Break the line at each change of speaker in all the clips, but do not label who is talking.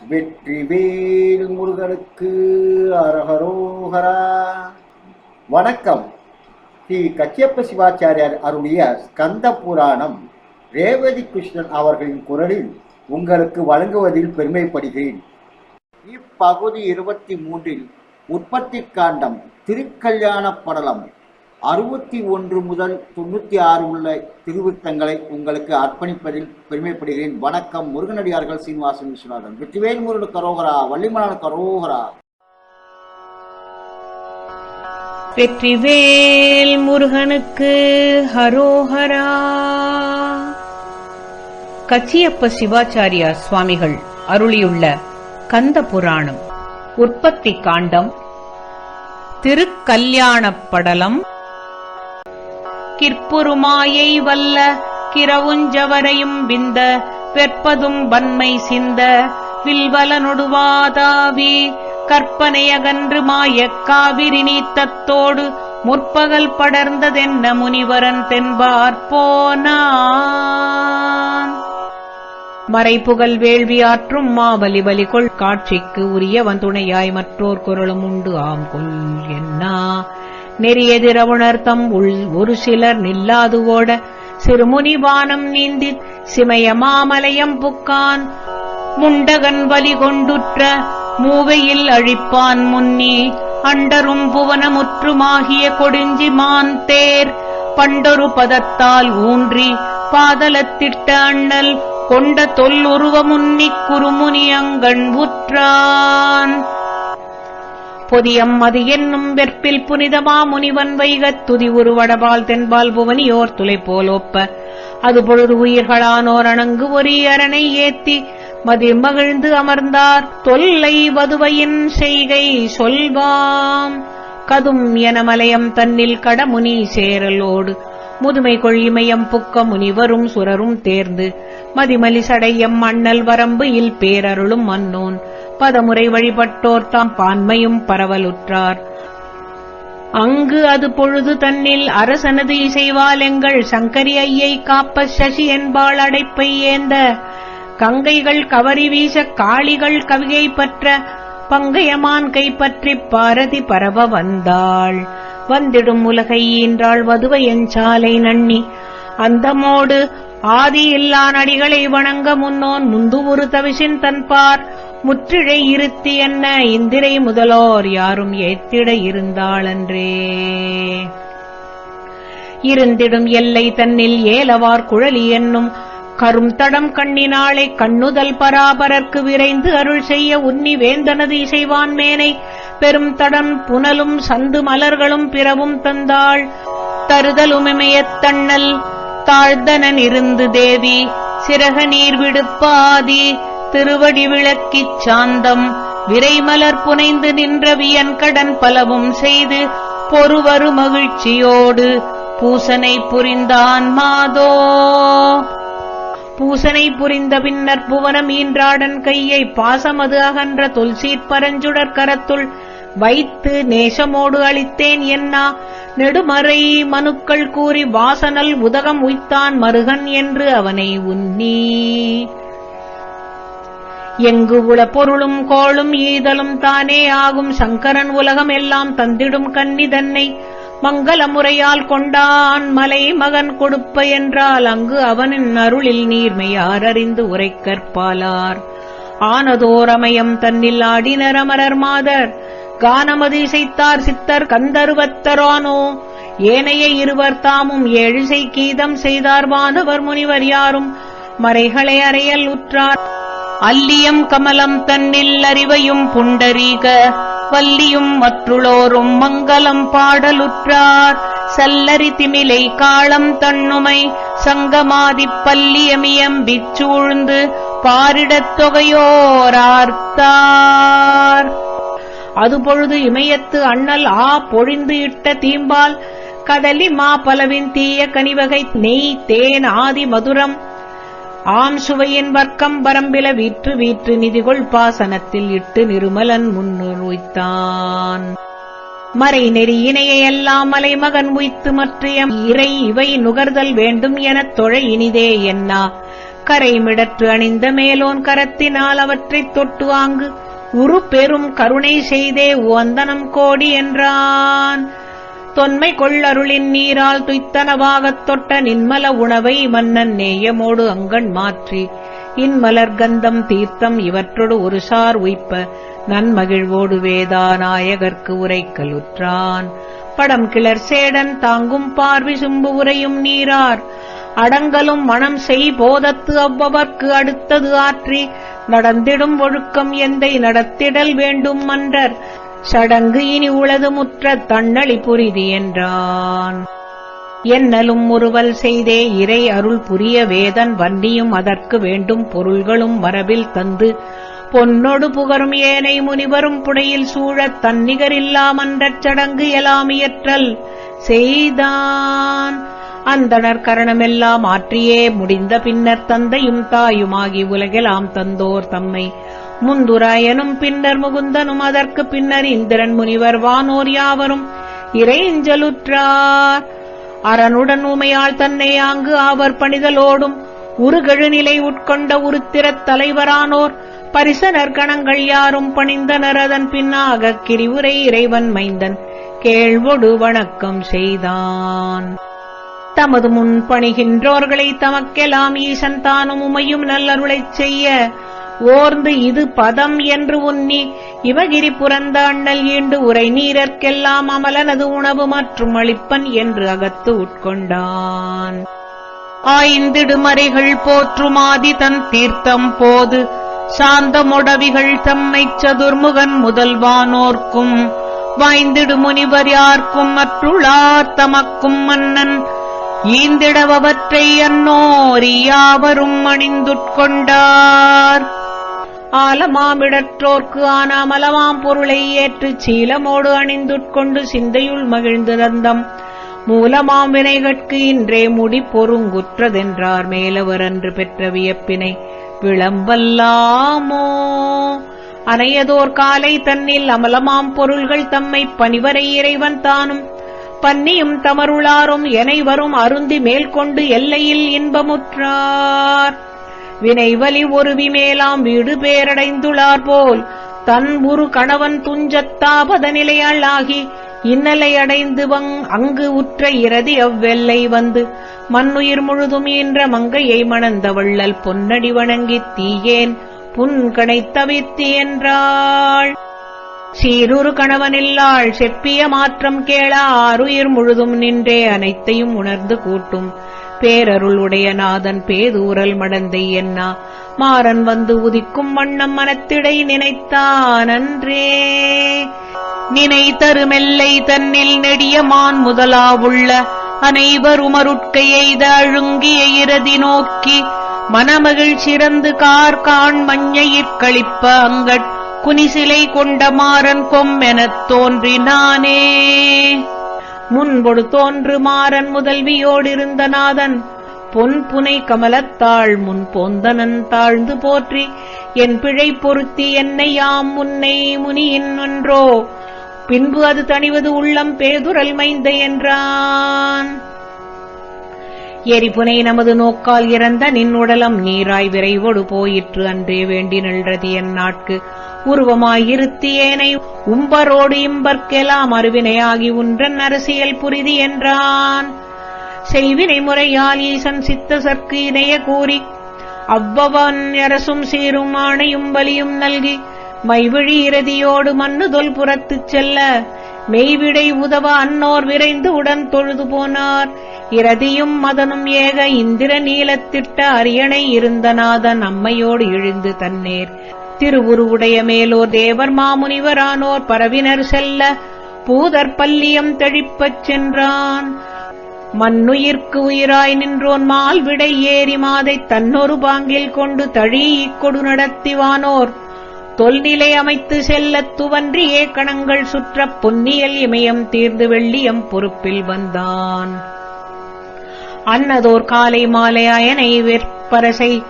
வெற்றிவேல் முருகனுக்கு அரஹரோஹரா. வணக்கம். ஸ்ரீ கச்சியப்ப சிவாச்சாரியார் அருளிய ஸ்கந்த புராணம் ரேவதி கிருஷ்ணன் அவர்களின் குரலில் உங்களுக்கு வழங்குவதில் பெருமைப்படுகிறேன். இப்பகுதி இருபத்தி மூன்றில் உற்பத்தி காண்டம் திருக்கல்யாண படலம் அறுபத்தி ஒன்று முதல் தொண்ணூற்றி ஆறு உள்ள திருவித்தங்களை உங்களுக்கு அர்ப்பணிப்பதில் பெருமைப்படுகிறேன். வணக்கம் முருகனடியார்கள் சீனிவாசன் விஸ்வநாதன். வெற்றிவேல் முருகனு கரோகரா வள்ளிமலான கரோகரா.
வெற்றிவேல் முருகனுக்கு ஹரோஹரா. கச்சியப்ப சிவாச்சாரியா சுவாமிகள் அருளியுள்ள கந்த புராணம் உற்பத்தி காண்டம் திருக்கல்யாணப் படலம் கிற்புருமாயை வல்ல கிரவுஞ்சவரையும் விந்த வெற்பதும் வன்மை சிந்த வில்வல நொடுவாதாவி கற்பனையகன்று மாயக் காவிரி நீத்தத்தோடு முற்பகல் படர்ந்ததென்ன முனிவரன் தென்பார் போனான். மறைப்புகழ் வேள்வி ஆற்றும் மாவலி வலிகொள் காட்சிக்கு உரியவன் துணையாய் மற்றோர் குரலும் உண்டு. ஆம் கொல் என்ன? நெறியெதிரவுணர்த்தம் உள் ஒரு சிலர் நில்லாது ஓட சிறுமுனிவானம் நீந்தி சிமய மாமலயம் புக்கான் முண்டகன் வலி கொண்டுற்ற மூவையில் அழிப்பான் முன்னி அண்டரும் புவனமுற்றுமாகிய கொடிஞ்சி மாந்தேர் பண்டொரு பதத்தால் ஊன்றி பாதலத்திட்ட அண்ணல் கொண்ட தொல்லுருவ முன்னிக் குறுமுனியங்கண் உற்றான். பொதியம் அது என்னும் வெற்பில் புனிதமா முனிவன் வைகத் துதி உருவடபால் தென்பால் புவனியோர் துளை போலோப்ப அது பொழுது உயிர்களானோர் அணங்கு ஒரு அரணை ஏத்தி மதி மகிழ்ந்து அமர்ந்தார். தொல்லை வதுவையின் செய்கை சொல்வாம். கதும் என மலையம் தன்னில் கடமுனி சேரலோடு. முதுமை கொழிமயம் புக்க முனிவரும் சுரரும் தேர்ந்து மதிமலி சடையம் மண்ணல் வரம்பு இல் பேரருளும் மன்னோன் பதமுறை வழிபட்டோர் தாம் பான்மையும் பரவலுற்றார். அங்கு அது பொழுது தன்னில் அரசனது இசைவால் எங்கள் சங்கரி ஐயை காப்ப சசி என்பாள் அடைப்பை ஏந்த கங்கைகள் கவரி வீச காளிகள் கவிகை பற்ற பங்கையமான் கைப்பற்றிப் பாரதி பரவ வந்தாள். வந்திடும் உலகை ஈன்றாள் வதுவை எஞ்சாலை நண்ணி அந்தமோடு ஆதி இல்லா நடிகளை வணங்க முன்னோன் முந்து ஒரு தவிசின் தன்பார். முற்றிழை இருத்தி என்ன இந்திரை முதலோர் யாரும் ஏத்திட இருந்தாளன்றே. இருந்திடும் எல்லை தன்னில் ஏலவார் குழலி என்னும் கரும் தடம் கண்ணினாளை கண்ணுதல் பராபரர்க்கு விரைந்து அருள் செய்ய உன்னி வேந்தனது இசைவான் மேனை பெரும் தடம் புனலும் சந்து மலர்களும் பிறவும் தந்தாள். தருதலுமிமையத் தண்ணல் தாழ்தனன் இருந்து தேவி. சிறக நீர் விடுப்பாதி திருவடி விளக்கிச் சாந்தம். விரைமலர் புனைந்து நின்ற வியன்கடன் பலவும் செய்து பொறுவரு மகிழ்ச்சியோடு பூசனை புரிந்தான் மாதோ. பூசனை புரிந்த பின்னர் புவனம் ஈன்றாடன் கையை பாசமது அகன்ற தொல்சீர் பரஞ்சுடர் கரத்துள் வைத்து நேசமோடு அளித்தேன் என்னா நெடுமறை மனுக்கள் கூறி வாசனல் உதகம் உய்த்தான் மருகன் என்று அவனை உன்னி எங்கு உள பொருளும் கோளும் ஈதலும் தானே ஆகும் சங்கரன் உலகம் எல்லாம் தந்திடும் கன்னி தன்னை மங்கள முறையால் கொண்டான் மலை மகன் கொடுப்ப என்றால் அங்கு அவனின் அருளில் நீர்மையார் அறிந்து உரை கற்பாலார். ஆனதோரமயம் தன்னில் ஆடினர் அமரர் மாதர். கானமது இசைத்தார் சித்தர் கந்தருவத்தரானோ. ஏனைய இருவர் தாமும் எழுசை கீதம் செய்தார் வானவர் முனிவர் யாரும். மறைகளை அறையல் உற்றார். அல்லியம் கமலம் தன்னில் அறிவையும் புண்டரீக. வல்லியும் மற்றுளோரும் மங்களம் பாடலுற்றார். சல்லரி திமிலை காளம் தன்னுமை சங்கமாதிப் பல்லியமியம்பிச் சூழ்ந்து பாரிடத் தொகையோரார்த்தார் அதுபொழுது இமயத்து அண்ணல் ஆ பொழிந்து இட்ட தீம்பால் கதலி மா பலவின் தீய கனிவகை நெய் தேன் ஆதி மதுரம் ஆம் சுவையின் வர்க்கம் வரம்பில வீற்று வீற்று நிதிகொள் பாசனத்தில் இட்டு நிருமலன் முன்னுருய்த்தான் மறை நெறியினையெல்லாம் மலைமகன் உய்த்து மற்றைய இறை இவை நுகர்தல் வேண்டும் எனத் தொழ இனிதே என்னா. கரைமிடற்று அணிந்த மேலோன் கரத்தினால் அவற்றைத் தொட்டு ஆங்கு. உரு பெரும் கருணை செய்தே ஓந்தனம் கோடி என்றான். தொன்மை கொள்ளருளின் நீரால் துய்த்தனவாகத் தொட்ட நின்மல உணவை மன்னன் நேயமோடு அங்கண் மாற்றி. இன்மலர் கந்தம் தீர்த்தம் இவற்றோடு ஒரு சார் உய்ப்ப. நன்மகிழ்வோடு வேதா நாயகர்க்கு உரைக்கலுற்றான் படம் கிளர் சேடன் தாங்கும் பார்வி சும்பு உரையும் நீரார். அடங்கலும் மனம் செய் போதத்து அவ்வவர்க்கு அடுத்தது ஆற்றி. நடந்திடும் ஒழுக்கம் எந்தை நடத்திடல் வேண்டும் மன்றர். சடங்கு இனி உளது முற்ற தன்னளி புரிதி என்றான். என்னலும் முறுவல் செய்தே இறை அருள் புரிய வேதன் வன்னியும் அதற்கு வேண்டும் பொருள்களும் மரபில் தந்து பொன்னொடு புகரும் ஏனை முனிவரும் புடையில் சூழத் தன்னிகரில்லாமன்றச் சடங்கு எலாமியற்றல் செய்தான். அந்தணர் கரணமெல்லாம் ஆற்றியே முடிந்த பின்னர் தந்தையும் தாயுமாகி உலகெலாம் தந்தோர் தம்மை முந்துராயனும் பின்னர் முகுந்தனும் அதற்கு பின்னர் இந்திரன் முனிவர் வானோர் யாவரும் இறைஞ்சலுற்றார். அரனுடன் உமையால் தன்னை ஆங்கு அவர் பணிதலோடும் உருகெழுநிலை உட்கொண்ட உருத்திரத் தலைவரானோர் பரிசனர் கணங்கள் யாரும் பணிந்தனர். அதன் பின்னாக கிரிவுரை இறைவன் மைந்தன் கேள்வொடு வணக்கம் செய்தான். தமது முன் பணிகின்றோர்களை தமக்கெல்லாம் ஈசன் தானும் உமையும் நல்லருளைச் செய்ய ஓர்ந்து இது பதம் என்று உன்னி இவகிரி புறந்த அண்ணல் ஈண்டு உரை நீரற்கெல்லாம் அமலனது உணவு மற்றும் அளிப்பன் என்று அகத்து உட்கொண்டான். ஆய்ந்திடுமறைகள் போற்றுமாதி தன் தீர்த்தம் போது சாந்தமுடவிகள் தம்மைச் சதுர்முகன் முதல்வானோர்க்கும் வாய்ந்திடு முனிவர் யார்க்கும் மற்றுளார் தமக்கும் மன்னன். ஈந்திடவற்றை அன்னோர் யாவரும் அணிந்துட்கொண்டார். ஆலமாமிடற்றோர்க்கு ஆனாமலமாம் பொருளை ஏற்றுச் சீலமோடு அணிந்துட்கொண்டு சிந்தையுள் மகிழ்ந்து மூலமாம் வினைகட்கு இன்றே முடி பொருங்குற்றதென்றார் மேலவர் அன்று பெற்ற வியப்பினை. விளம்பல்லாமோ? அனையதோர் காலை தன்னில் அமலமாம் பொருள்கள் தம்மை பணிவரை இறைவன் தானும். பன்னியும் தமருளாரும் எனை வரும் அருந்தி மேல்கொண்டு எல்லையில் இன்பமுற்றார். வினைவலி ஒருவி மேலாம் வீடு பேரடைந்துளார் போல். தன் உரு கணவன் துஞ்சத்தாபத நிலையாள் ஆகி இன்னலை அடைந்து வங் அங்கு உற்ற இரதி அவ்வெல்லை வந்து. மண்ணுயிர் முழுதும் ஈன்ற மங்கையை மணந்த வள்ளல் பொன்னடி வணங்கித் தீயேன் புன்கணை தவிர்த்தி என்றாள். சீருரு கணவனில்லாள் செப்பிய மாற்றம் கேளா ஆறுயிர் முழுதும் நின்றே அனைத்தையும் உணர்ந்து கூட்டும். பேரருள் உடைய நாதன் பேதூரல் மடந்தை என்னா? மாறன் வந்து உதிக்கும் வண்ணம் மனத்திடை நினைத்தானன்றே நினை தருமெல்லை தன்னில் நெடியமான் முதலாவுள்ள அனைவருமருட்கையெய்த அழுங்கிய இறதி நோக்கி மனமகிழ் சிறந்து கார்கான் மஞ்சையிற் கழிப்ப அங்கட் குனிசிலை கொண்ட மாறன் கொம்மெனத் தோன்றினானே. முன்பொடு தோன்று மாறன் முதல்வியோடிருந்த நாதன் பொன் புனை கமலத்தாள் முன் போந்தனன் தாழ்ந்து போற்றி என் பிழை பொருத்தி என்னை யாம் முன்னை முனியின் ஒன்றோ பின்பு அது தணிவது உள்ளம் பேதுரல் மைந்த என்றான். எரிபுனை நமது நோக்கால் இறந்த நின் உடலம் நீராய் விரைவோடு போயிற்று அன்றே வேண்டி நின்றது என் நாட்கு. உருவமாயிருத்தியேனை உம்பரோடு இம்பர்க்கெல்லாம் அருவினையாகி உன்றன் அரசியல் புரிதி என்றான். செய்வினை முறையால் ஈசன் சித்த சற்கு இணைய கூறி அவ்வவன் அரசும் சீரும் ஆணையும் பலியும் நல்கி மைவிழி இறுதியோடு மண்ணுதொல் புறத்துச் செல்ல மெய்விடை உதவ அன்னோர் விரைந்து உடன் தொழுது போனார். இரதியும் மதனும் ஏக இந்திர நீலத்திட்ட அரியணை இருந்த நாதன் அம்மையோடு இழிந்து தன்னேர். திருவுருவுடைய மேலோர் தேவர் மாமுனிவரானோர் பரவினர் செல்ல பூதர் பல்லியம் தெழிப்பச் சென்றான். மண்ணுயிர்க்கு உயிராய் நின்றோன் மால் விடை ஏறி மாதை தன்னொரு பாங்கில் கொண்டு தழி இக்கொடு நடத்திவானோர். தொல்நிலை அமைத்து செல்லத் துவன்றியே கணங்கள் சுற்றப் பொன்னியல் இமயம் தீர்ந்து வெள்ளியம் பொறுப்பில் வந்தான். அன்னதோர் காலை மாலை அயனை வெற்பரசை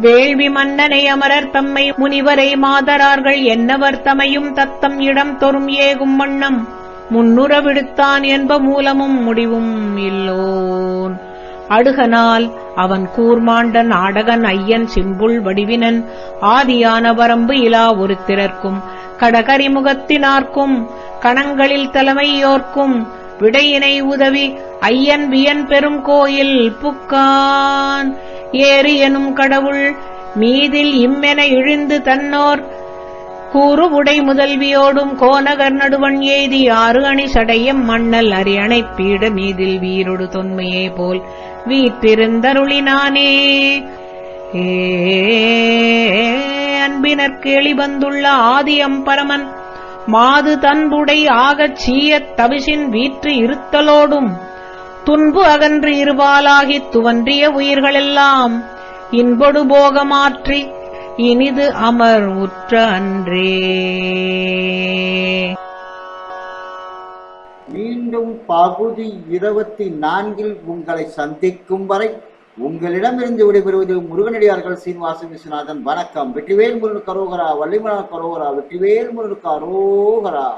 வேள்வி மன்னனை அமரர் தம்மை முனிவரை மாதரார்கள் என்னவர் தமையும் தத்தம் இடம் தொறும் ஏகும் வண்ணம். முன்னுற விடுத்தான் என்ப மூலமும் முடிவும் இல்லோன். அடுகனால் அவன் கூர்மாண்டன் ஆடகன் ஐயன் சிம்புள் வடிவினன். ஆதியான வரம்பு இலா ஒரு திறர்க்கும் கடகரிமுகத்தினார்க்கும். கணங்களில் தலைமையோர்க்கும் விடையினை உதவி ஐயன் வியன் பெரும் கோயில் புக்கான். ஏறு எனும் கடவுள் மீதில் இம்மென இழிந்து தன்னோர். கூறு உடை முதல்வியோடும் கோநகர் நடுவன் எய்தி ஆறு அணி சடையம் மண்ணல் அரியணை பீட மீதில் வீரொடு தொன்மையே போல் வீற்றிருந்தருளினானே. ஏ அன்பினர்க்கு எளிவந்துள்ள ஆதியம் பரமன். மாது தன்புடை ஆகச் சீயத் தவிசின் வீற்று இருத்தலோடும். துன்பு அகன்று இருபாலாகித் துவன்றிய உயிர்களெல்லாம் இன்பொடு போகமாற்றி இனிது அமர் உற்ற அன்றே
மீண்டும் பகுதி இருபத்தி நான்கில் உங்களை சந்திக்கும் வரை உங்களிடமிருந்து விடைபெறுவது முருகனடியார்கள் சீனிவாச விஸ்வநாதன். வணக்கம். வெற்றிவேல் முருகன் கரோகரா வள்ளிமலர் கரோகரா வெற்றிவேல் முருகன் கரோகரா.